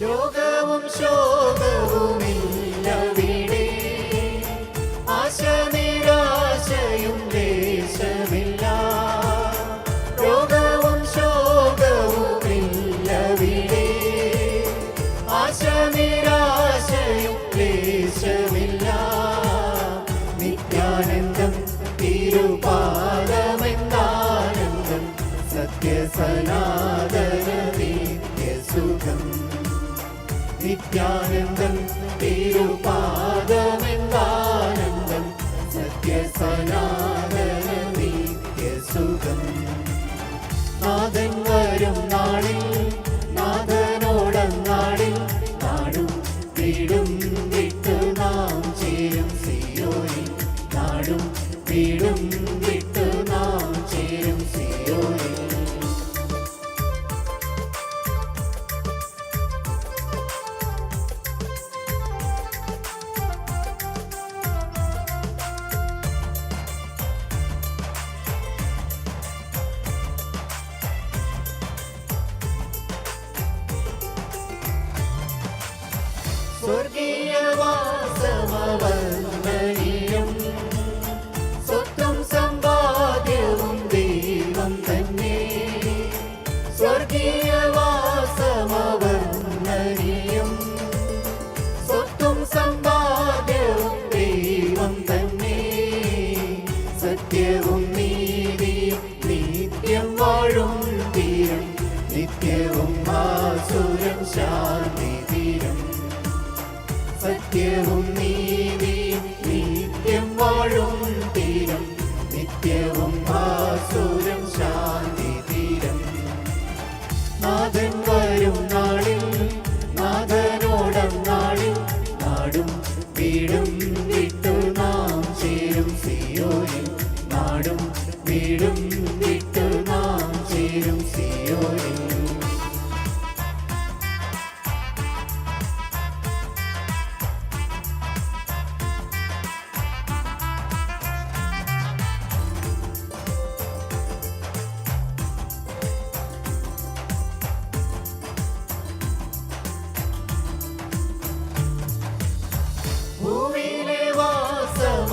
രോഗവും ശോകവുമില്ലവിടെ ആശ നിരാശയും ദേശമില്ല. രോഗവും ശോകവുമില്ലവിടെ ആശ നിരാശയും ദേശമില്ല. നിത്യാനന്ദം തിരുപാദമെന്താനന്ദം സത്യസനാതന നിത്യസുഖം നിത്യാനന്ദം തിരുപാദമെന്താനന്ദം ആസുരം ശാന്തി തീരം സത്യവും നീതിയും നിത്യം വാഴും തീരം. നിത്യവും ആസുരം ശാന്തി തീരം നാഥൻ വരും നാളിൽ നാഥനോടം നാളിൽ നാടും വീടും വിട്ടു നാം ചേരും സിയോയിൽ നാടും വീടും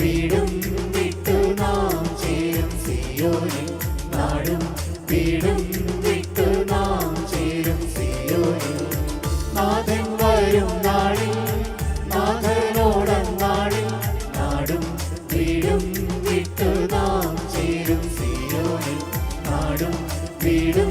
വീടും വിട്ടു നാം ചേരും സിയോനിൽ. നാടും വീടും വിട്ടു നാം ചേരും സിയോനിൽ. നാഥൻ വരും നാളിൽ നാഥനോടൻ നാളിൽ നാടും വീടും വിട്ടു നാം ചേരും സിയോനിൽ. നാടും വീടും